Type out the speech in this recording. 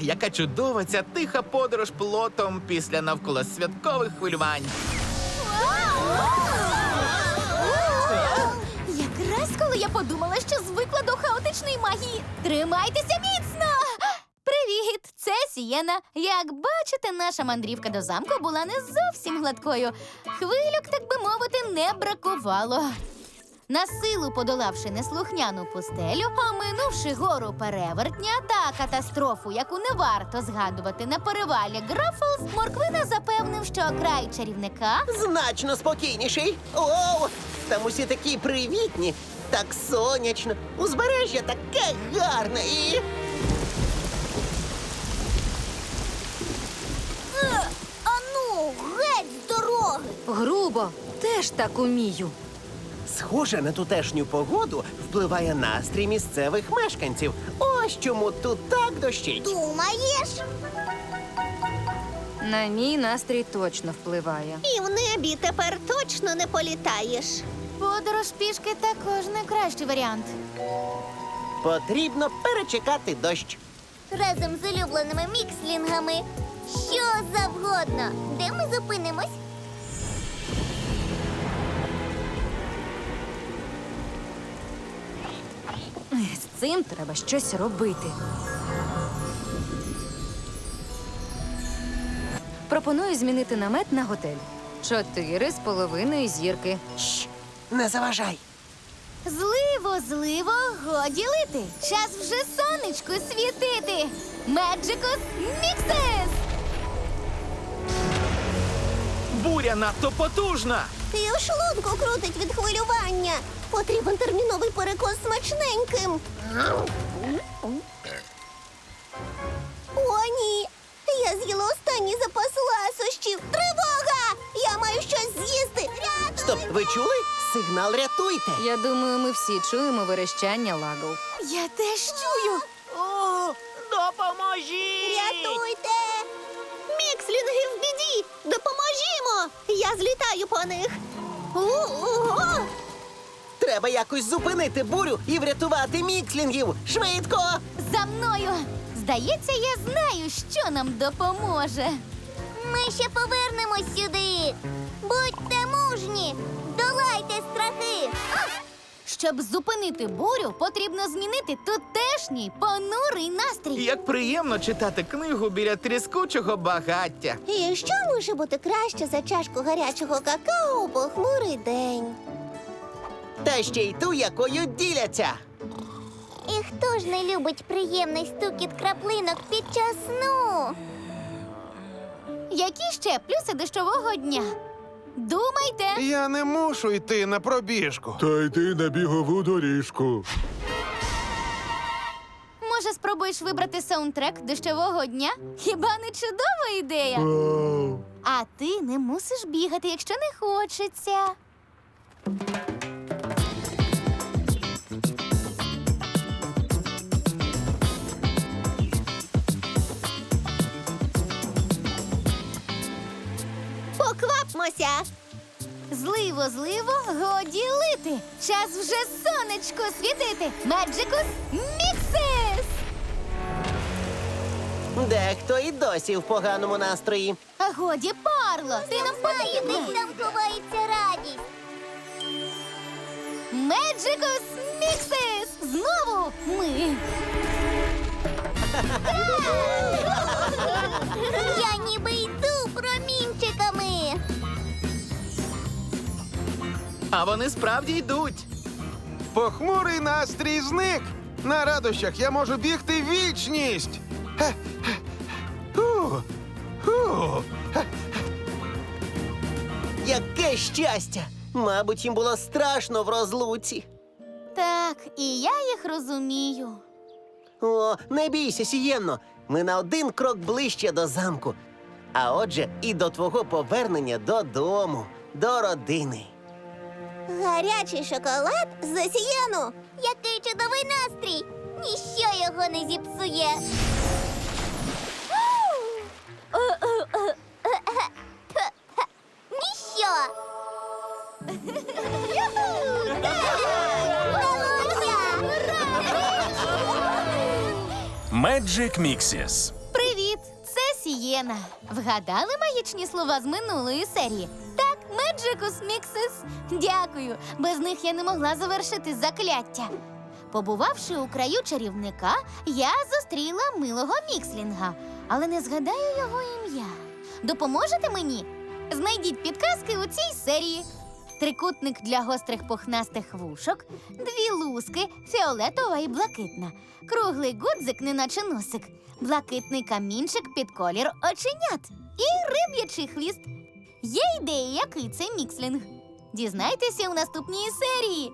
яка чудова ця тиха подорож плотом після навколосвяткових хвилювань. Якраз коли я подумала, що звикла до хаотичної магії. Тримайтеся міцно! Привіт! Це Сієна. Як бачите, наша мандрівка до замку була не зовсім гладкою. Хвилюк, так би мовити, не бракувало. На силу подолавши неслухняну пустелю, оминувши гору перевертня та катастрофу, яку не варто згадувати на перевалі Грофлс, Морквина запевнив, що край чарівника Значно спокійніший. Оу! Там усі такі привітні, так сонячно. Узбережжя таке гарне і. Ану, геть з дороги! Грубо, теж так умію. Схоже на тутешню погоду впливає настрій місцевих мешканців. Ось чому тут так дощить. Думаєш? На мій настрій точно впливає. І в небі тепер точно не політаєш. Подорож пішки також не кращий варіант. Потрібно перечекати дощ. разом з улюбленими мікслінгами. Що завгодно. Де ми зупинимось? З цим треба щось робити. Пропоную змінити намет на готель. Чотири з половиною зірки. Шш, не заважай. Зливо, зливо, годі лити. Час вже сонечку світити. Меджикус Міксес! Буря надто потужна! І у шлунку крутить від хвилювання. Потрібен терміновий перекос смачненьким. О, ні. Я з'їла останній запас ласощів. Тривога! Я маю щось з'їсти. Рятуйте! Стоп, ви чули? Сигнал рятуйте. Я думаю, ми всі чуємо верещання лагов. Я теж чую. О, допоможіть! Я по них. У-у-у! Треба якось зупинити бурю і врятувати мікслінгів. Швидко! За мною. Здається, я знаю, що нам допоможе. Ми ще повернемось сюди. Будьте мужні, долайте страхи. Щоб зупинити бурю, потрібно змінити тутешній понурий настрій. Як приємно читати книгу біля тріскучого багаття. І що може бути краще за чашку гарячого какао у похмурий день? Та ще й ту, якою діляться. І хто ж не любить приємний стукіт краплинок під час сну? Які ще плюси дощового дня? Думайте. Я не мушу йти на пробіжку. Та йди на бігову доріжку. Може, спробуєш вибрати саундтрек дощового дня? Хіба не чудова ідея? Вау. А ти не мусиш бігати, якщо не хочеться. Поквапмося! Зливо, зливо, годі лити. Час вже сонечко світити. Меджикус Міксес! Дехто і досі в поганому настрої. А годі, Парло, ти нам десь там ховається радість. Меджикус Міксес! Знову А вони справді йдуть. Похмурий настрій зник. На радощах я можу бігти вічність. Хе, хе. Фу, фу. Хе. Яке щастя! Мабуть, їм було страшно в розлуці. Так, і я їх розумію. О, не бійся, Сієнно. Ми на один крок ближче до замку. А отже, і до твого повернення додому, до родини. Гарячий шоколад за сієну. Який чудовий настрій! Ніщо його не зіпсує. Ніщо. Magic Mixes. Сієна. Вгадали магічні слова з минулої серії? Меджикус Міксис. Дякую. Без них я не могла завершити закляття. Побувавши у краю чарівника, я зустріла милого Мікслінга, але не згадаю його ім'я. Допоможете мені? Знайдіть підказки у цій серії. Трикутник для гострих пухнастих вушок, дві луски, фіолетова і блакитна, круглий гудзик, неначе носик, блакитний камінчик під колір оченят і риб'ячий хвіст. Є ідеї, який це мікслінг. Дізнайтеся у наступній серії.